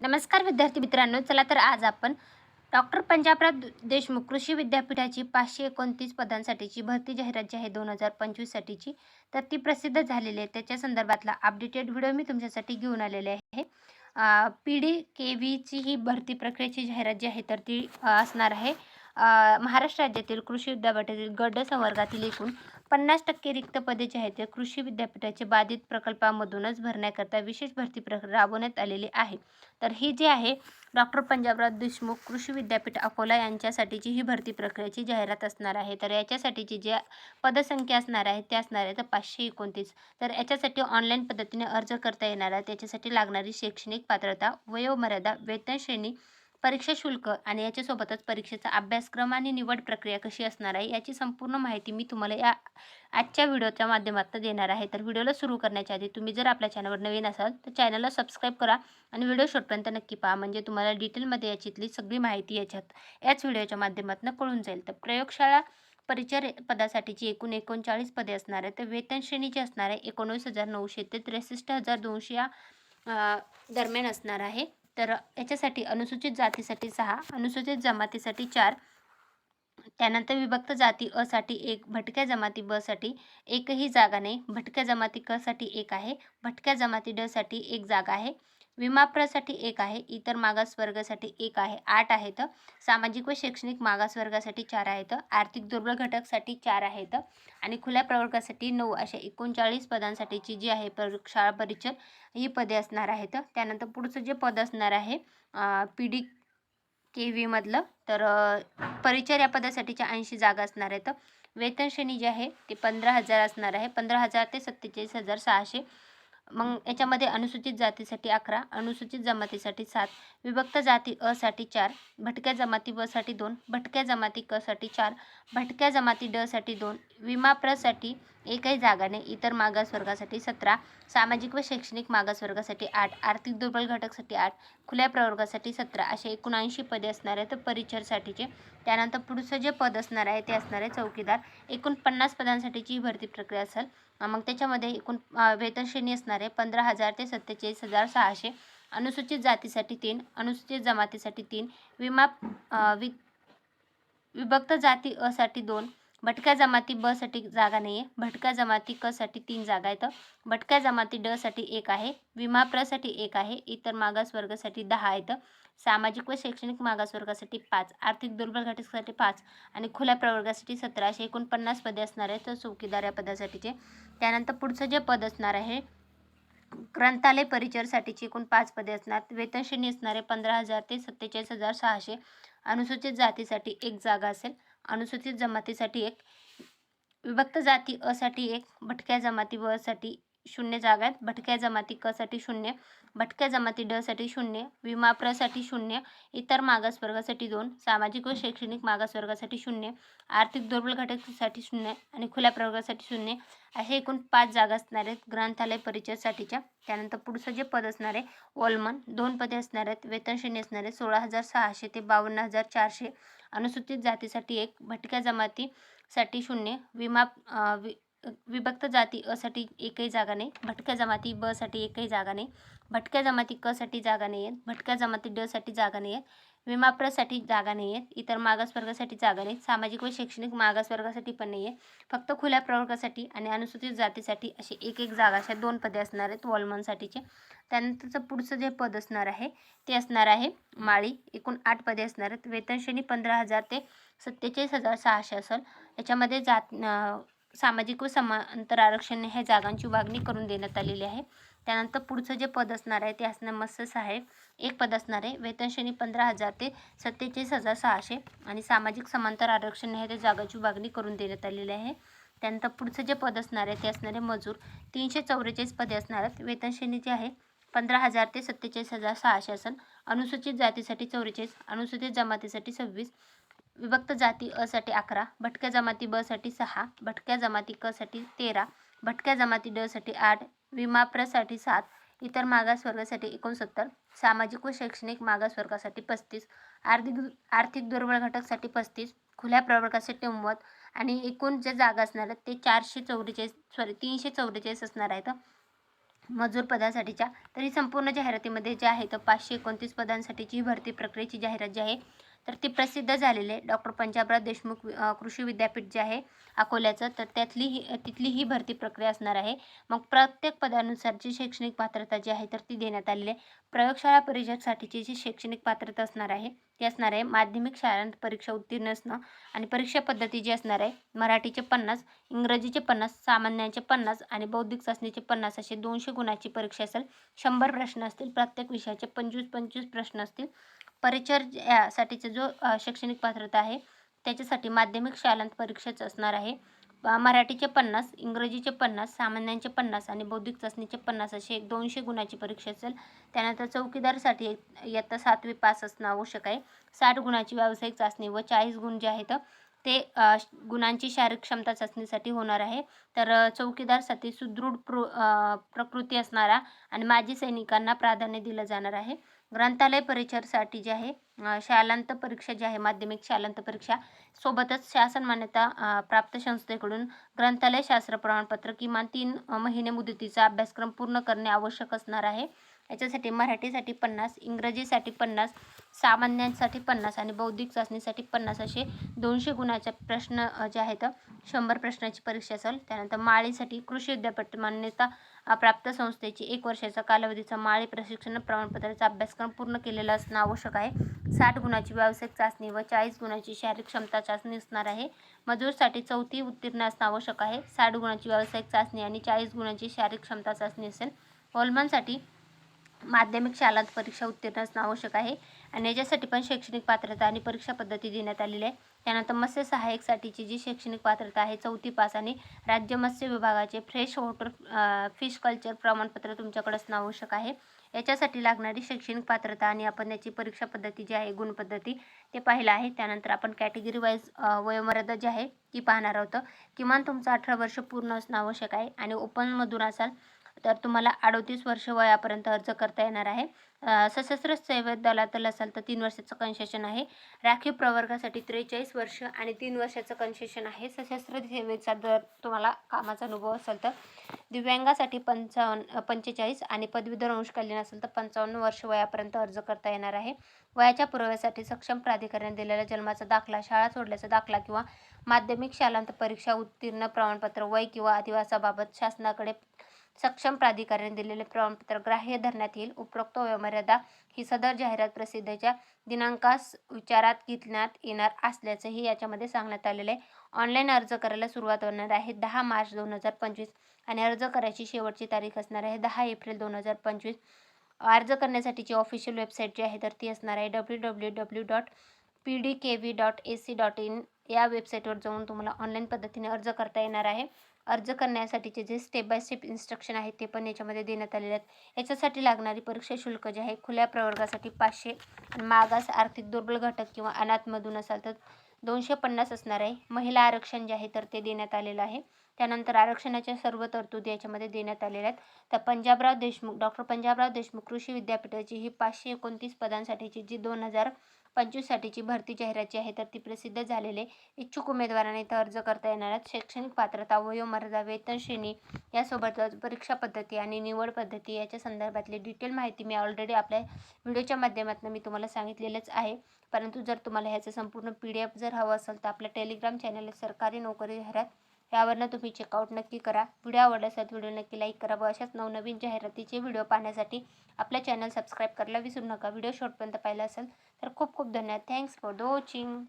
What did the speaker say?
नमस्कार विद्यार्थी मित्रांनो चला तर आज आपण डॉक्टर पंजाबराव देशमुख कृषी विद्यापीठाची पाचशे एकोणतीस पदांसाठीची भरती जाहिरात जी आहे दोन हजार पंचवीससाठीची तर ती प्रसिद्ध झालेली आहे. त्याच्या संदर्भातला अपडेटेड व्हिडिओ मी तुमच्यासाठी घेऊन आलेले आहे. पी डी के व्हीची ही भरती प्रक्रियेची जाहिरात जी आहे तर ती असणार आहे. महाराष्ट्र राज्यातील कृषी विद्यापीठातील गड संवर्गातील एकूण पन्नास टक्के रिक्त पदे जे आहेत ते कृषी विद्यापीठाचे बाधित प्रकल्पामधूनच भरण्याकरता विशेष भरती प्रक्रिया राबवण्यात आलेली आहे. तर ही जी आहे डॉक्टर पंजाबराव देशमुख कृषी विद्यापीठ अकोला यांच्यासाठीची ही भरती प्रक्रियेची जाहिरात असणार आहे. तर याच्यासाठीची जी पदसंख्या असणार आहे ते असणार आहे तर पाचशे एकोणतीस. तर याच्यासाठी ऑनलाईन पद्धतीने अर्ज करता येणार आहे. त्याच्यासाठी लागणारी शैक्षणिक पात्रता वयोमर्यादा वेतन श्रेणी परीक्षा शुल्क आणि याच्यासोबतच परीक्षेचा अभ्यासक्रम आणि निवड प्रक्रिया कशी असणार आहे याची संपूर्ण माहिती मी तुम्हाला या आजच्या व्हिडिओच्या माध्यमातून देणार आहे. तर व्हिडिओला सुरू करण्याच्या आधी तुम्ही जर आपल्या चॅनलवर नवीन असाल तर चॅनलला सबस्क्राईब करा आणि व्हिडिओ शॉर्टपर्यंत नक्की पहा. म्हणजे तुम्हाला डिटेलमध्ये याच्यातली सगळी माहिती याच्यात याच व्हिडिओच्या माध्यमातून कळून जाईल. तर प्रयोगशाळा परिचय पदासाठीची एकूण एकोणचाळीस पदे असणार आहे तर वेतन श्रेणीची असणार आहे एकोणवीस हजार नऊशे ते त्रेसष्ट हजार दोनशे या दरम्यान असणार आहे. तर याच्यासाठी अनुसूचित जातीसाठी सहा अनुसूचित जमातीसाठी चार त्यानंतर विभक्त जाती असाठी एक भटक्या जमाती ब साठी एकही जागा नाही. भटक्या जमाती क साठी एक आहे. भटक्या जमाती ड साठी एक जागा आहे. विमाप्रसाठी एक आहे इतर मागासवर्गासाठी एक आहे आठ आहेत. सामाजिक व शैक्षणिक मागासवर्गासाठी चार आहेत. आर्थिक दुर्बल घटकसाठी चार आहेत. आणि खुल्या प्रवर्गासाठी नऊ अशा एकोणचाळीस पदांसाठीची जी आहे पर शाळा परिचय ही पदे असणार आहेत. त्यानंतर पुढचं जे पद असणार आहे पी डी के व्हीमधलं तर परिचय या पदासाठीच्या ऐंशी जागा असणार आहेत. वेतन श्रेणी जी आहे ती पंधरा हजार असणार आहे. पंधरा हजार ते सत्तेचाळीस हजार सहाशे मग याच्यामध्ये अनुसूचित जातीसाठी अकरा अनुसूचित जमातीसाठी सात विभक्त जाती असाठी चार भटक्या जमाती बसाठी दोन भटक्या जमाती क साठी चार भटक्या जमाती ड साठी दोन विमा प्रसाठी एकही जागा नाही. इतर मागासवर्गासाठी सतरा सामाजिक व शैक्षणिक मागासवर्गासाठी आठ आर्थिक दुर्बल घटकसाठी आठ खुल्या प्रवर्गासाठी सतरा असे एकोणऐंशी पदे असणार तर परिचरसाठीचे त्यानंतर पुढचं जे पद असणार आहे ते असणार आहे चौकीदार. एकूण पन्नास पदांसाठीची भरती प्रक्रिया असेल. मग त्याच्यामध्ये एकूण वेतनश्रेणी वेतन श्रेणी असणार आहे पंधरा हजार ते सत्तेचाळीस हजार सहाशे. अनुसूचित जातीसाठी तीन अनुसूचित जमातीसाठी तीन. विमा वि विभक्त जाती असाठी दोन. भटक्या जमाती ब साठी जागा नाही आहे भटक्या जमाती क साठी तीन जागा आहेत. भटक्या जमाती ड साठी एक आहे. विमा प्रसाठी एक आहे. इतर मागासवर्गासाठी दहा आहेत. सामाजिक व शैक्षणिक मागासवर्गासाठी पाच. आर्थिक दुर्बल घटकासाठी पाच. आणि खुल्या प्रवर्गासाठी सतरा असे एकोणपन्नास पदे असणार आहेत. तर चौकीदार या पदासाठीचे. त्यानंतर पुढचं जे पद असणार आहे ग्रंथालय परिचरसाठीची एकूण पाच पदे असणार वेतनश्रेणी असणारे पंधरा हजार ते सत्तेचाळीस हजार सहाशे अनुसूचित जातीसाठी एक जागा असेल. अनुसूचित जमातीसाठी एक विभक्त जाती असाठी एक भटक्या जमाती व साठी शून्य जागा आहेत भटक्या जमाती क साठी शून्य भटक्या जमाती ड साठी शून्य विमा प्रसाठी शून्य इतर मागासवर्गासाठी दोन सामाजिक व शैक्षणिक मागासवर्गासाठी शून्य आर्थिक दुर्बल घटकासाठी शून्य आणि खुल्या प्रवर्गासाठी शून्य असे एकूण पाच जागा असणार आहेत ग्रंथालय परिचयसाठीच्या त्यानंतर पुढचं जे पद असणार आहे वॉलमन दोन पदे असणार आहेत वेतनश्रेणी असणार आहे सोळा हजार सहाशे ते बावन्न हजार चारशे अनुसूचित जातीसाठी एक भटक्या जमातीसाठी शून्य विमा वि विभक्त जाती असाठी एकही जागा नाही. भटक्या जमाती ब साठी एकही जागा नाही. भटक्या जमाती क साठी जागा नाही आहेत. भटक्या जमाती ड साठी जागा नाही आहेत. विमाप्रसाठी जागा नाही आहेत. इतर मागासवर्गासाठी जागा नाही. सामाजिक व शैक्षणिक मागासवर्गासाठी पण नाही आहे फक्त खुल्या प्रवर्गासाठी आणि अनुसूचित जातीसाठी अशी एक एक जागा अशा दोन पदे असणार आहेत. वॉलमनसाठीचे त्यानंतरचं पुढचं जे पद असणार आहे ते असणार आहे माळी. एकूण आठ पदे असणार आहेत. वेतनश्रेणी पंधरा हजार ते सत्तेचाळीस हजार सहाशे असेल. याच्यामध्ये जात सामाजिक व समांतर आरक्षण ह्या जागांची विभागणी करून देण्यात आलेली आहे. त्यानंतर पुढचं जे पद असणार आहे ते असणार मत्स्य आहे एक पद असणार आहे वेतनश्रेणी पंधरा हजार ते सत्तेचाळीस हजार सहाशे. आणि सामाजिक समांतर आरक्षण हे त्या जागाची विभागणी करून देण्यात आलेली आहे. त्यानंतर पुढचं जे पद असणार आहे ते असणारे मजूर. तीनशे चौवेचाळीस पदे असणार आहेत. वेतनश्रेणी जे जी आहे पंधरा हजार ते सत्तेचाळीस हजार सहाशे असेल. अनुसूचित जातीसाठी चौवेचाळीस अनुसूचित जमातीसाठी सव्वीस. विभक्त जाती असाठी अकरा भटक्या जमाती ब साठी सहा भटक्या जमाती क साठी तेरा भटक्या जमाती ड साठी आठ विमाप्रसाठी सात इतर मागासवर्गासाठी एकोणसत्तर सामाजिक व शैक्षणिक मागासवर्गासाठी पस्तीस आर्थिक आर्थिक दुर्बल घटकसाठी पस्तीस खुल्या प्रवर्गासाठी नव्वद आणि एकूण जे जागा असणार आहेत ते चारशे चौवेचाळीस सॉरी तीनशे चौवेचाळीस असणार आहेत. मजूर पदासाठीच्या तर ही संपूर्ण जाहिरातीमध्ये जे आहे तर पाचशे एकोणतीस पदांसाठीची भरती प्रक्रियेची जाहिरात जी आहे तर ती प्रसिद्ध झालेले आहे डॉक्टर पंजाबराव देशमुख कृषी विद्यापीठ जे आहे अकोल्याचं तर त्यातली ही तिथली ही भरती प्रक्रिया असणार आहे. मग प्रत्येक पदानुसार जी शैक्षणिक पात्रता जी आहे तर ती देण्यात आलेली आहे. प्रयोगशाळा परीक्षेसाठीची जी शैक्षणिक पात्रता असणार आहे ती असणार आहे माध्यमिक शाळांत परीक्षा उत्तीर्ण असणं आणि परीक्षा पद्धती जी असणार आहे मराठीचे पन्नास इंग्रजीचे पन्नास सामान्यांचे पन्नास आणि बौद्धिक चाचणीचे पन्नास असे दोनशे गुणाची परीक्षा असेल. शंभर प्रश्न असतील प्रत्येक विषयाचे पंचवीस पंचवीस प्रश्न असतील. परिचर यासाठीचा जो शैक्षणिक पात्रता आहे त्याच्यासाठी माध्यमिक शालांत परीक्षाच असणार आहे. मराठीचे पन्नास इंग्रजीचे पन्नास सामान्यांचे पन्नास आणि बौद्धिक चाचणीचे पन्नास असे एक दोनशे गुणाची परीक्षा असेल. त्यानंतर चौकीदारसाठी इयत्ता सातवी पास असणं आवश्यक आहे. साठ गुणाची व्यावसायिक चाचणी व चाळीस गुण जे आहेत ते गुणांची शारीरिक क्षमता चाचणीसाठी होणार आहे. तर चौकीदारसाठी सुदृढ प्र प्रकृती असणारा आणि माजी सैनिकांना प्राधान्य दिलं जाणार आहे. ग्रंथालय परिचरसाठी जे आहे शालांत परीक्षा जी आहे माध्यमिक शालांत परीक्षा सोबतच शासन मान्यता प्राप्त संस्थेकडून ग्रंथालय शास्त्र प्रमाणपत्र किमान तीन महिने मुदतीचा अभ्यासक्रम पूर्ण करणे आवश्यक असणार आहे. याच्यासाठी मराठीसाठी पन्नास इंग्रजीसाठी पन्नास सामान्यांसाठी पन्नास आणि बौद्धिक चाचणीसाठी पन्नास असे दोनशे गुणाचे प्रश्न जे आहेत शंभर प्रश्नाची परीक्षा असेल. त्यानंतर माळीसाठी कृषी विद्यापीठ मान्यता प्राप्त संस्थेची एक वर्षाचा कालावधीचा माळी प्रशिक्षण प्रमाणपत्राचा अभ्यासक्रम पूर्ण केलेला असणं आवश्यक आहे. साठ गुणाची व्यावसायिक चाचणी व चाळीस गुणाची शारीरिक क्षमता चाचणी असणार आहे. मजूरसाठी चौथी उत्तीर्ण असणं आवश्यक आहे. साठ गुणाची व्यावसायिक चाचणी आणि चाळीस गुणाची शारीरिक क्षमता चाचणी असेल. हॉलमनसाठी माध्यमिक शालांत परीक्षा उत्तीर्ण असणं आवश्यक आहे. आणि याच्यासाठी पण शैक्षणिक पात्रता आणि परीक्षा पद्धती देण्यात आलेली आहे. त्यानंतर मत्स्य सहाय्यकसाठीची जी शैक्षणिक पात्रता आहे चौथी पास आणि राज्य मत्स्य विभागाचे फ्रेश वॉटर फिश कल्चर प्रमाणपत्र तुमच्याकडे असणं आवश्यक आहे. याच्यासाठी लागणारी शैक्षणिक पात्रता आणि आपण याची परीक्षा पद्धती जी आहे गुणपद्धती ते पाहिलं आहे. त्यानंतर आपण कॅटेगरी वाईज वयोमर्यादा जी आहे ती पाहणार आहोत. किमान तुमचं अठरा वर्ष पूर्ण असणं आवश्यक आहे आणि ओपनमधून असाल तर तुम्हाला अडोतीस वर्ष वयापर्यंत अर्ज करता येणार आहे. सशस्त्र सेवेत दलातल असाल तर तीन वर्षाचं कन्सेशन आहे. राखीव प्रवर्गासाठी त्रेचाळीस वर्ष आणि तीन वर्षाचं कन्सेशन आहे. सशस्त्र सेवेचा जर तुम्हाला कामाचा अनुभव असेल तर दिव्यांगासाठी पंचावन्न पंचेचाळीस आणि पदवीधर अंशकालीन असेल तर पंचावन्न वर्ष वयापर्यंत अर्ज करता येणार आहे. वयाच्या पुराव्यासाठी सक्षम प्राधिकरण दिलेला जन्माचा दाखला शाळा सोडल्याचा दाखला किंवा माध्यमिक शालांत परीक्षा उत्तीर्ण प्रमाणपत्र वय किंवा अधिवासाबाबत शासनाकडे सक्षम प्राधिकरण दिलेले प्रमाणपत्र ग्राह्य धरण्यात येईल. उपरोक्त वयोमर्यादा ही सदर जाहिरात प्रसिद्धीच्या दिनांकास विचारात घेतण्यात येणार असल्याचंही याच्यामध्ये सांगण्यात आलेलं आहे. ऑनलाईन अर्ज करायला सुरुवात होणार आहे. दहा मार्च दोन हजार पंचवीस आणि अर्ज करायची शेवटची तारीख असणार आहे. दहा एप्रिल दोन हजार पंचवीस. अर्ज करण्यासाठीची ऑफिशियल वेबसाईट जी आहे तर ती असणार आहे W W W dot P D K V dot A C dot in या वेबसाईटवर जाऊन तुम्हाला ऑनलाईन पद्धतीने अर्ज करता येणार आहे. अर्ज करण्यासाठीचे जे स्टेप बाय स्टेप इन्स्ट्रक्शन आहेत ते पण याच्यामध्ये देण्यात आलेले आहेत. याच्यासाठी लागणारी परीक्षा शुल्क जे आहे खुल्या प्रवर्गासाठी पाचशे आणि मागास आर्थिक दुर्बल घटक किंवा अनाथमधून असाल तर दोनशे पन्नास असणार आहे. महिला आरक्षण जे आहे तर ते देण्यात आलेलं आहे. त्यानंतर आरक्षणाच्या सर्व तरतुदी याच्यामध्ये देण्यात आलेल्या आहेत. तर पंजाबराव देशमुख डॉक्टर पंजाबराव देशमुख कृषी विद्यापीठाची ही पाचशे एकोणतीस पदांसाठीची जी दोन हजार पंचवीससाठीची भरती जाहिरात जी आहे तर ती प्रसिद्ध झालेली आहे इच्छुक उमेदवारांनी इथं अर्ज करता येणार आहेत. शैक्षणिक पात्रता वयोमर्यादा वेतन श्रेणी यासोबतच परीक्षा पद्धती आणि निवड पद्धती याच्या संदर्भातली डिटेल माहिती मी ऑलरेडी आपल्या व्हिडिओच्या माध्यमातून मी तुम्हाला सांगितलेलंच आहे. परंतु जर तुम्हाला ह्याचं संपूर्ण पी डी एफ जर हवं असेल तर आपल्या टेलिग्राम चॅनल सरकारी नोकरी जाहिरात यावरनं तुम्ही चेकआउट नक्की करा. व्हिडिओ आवडला असेल व्हिडिओ नक्की लाईक करा व अशाच नवनवीन जाहिरातीचे व्हिडिओ पाहण्यासाठी आपल्या चॅनल सबस्क्राईब करायला विसरू नका. व्हिडिओ शॉर्टपर्यंत पाहिला असेल तर खूप खूप धन्यवाद. Thanks for the watching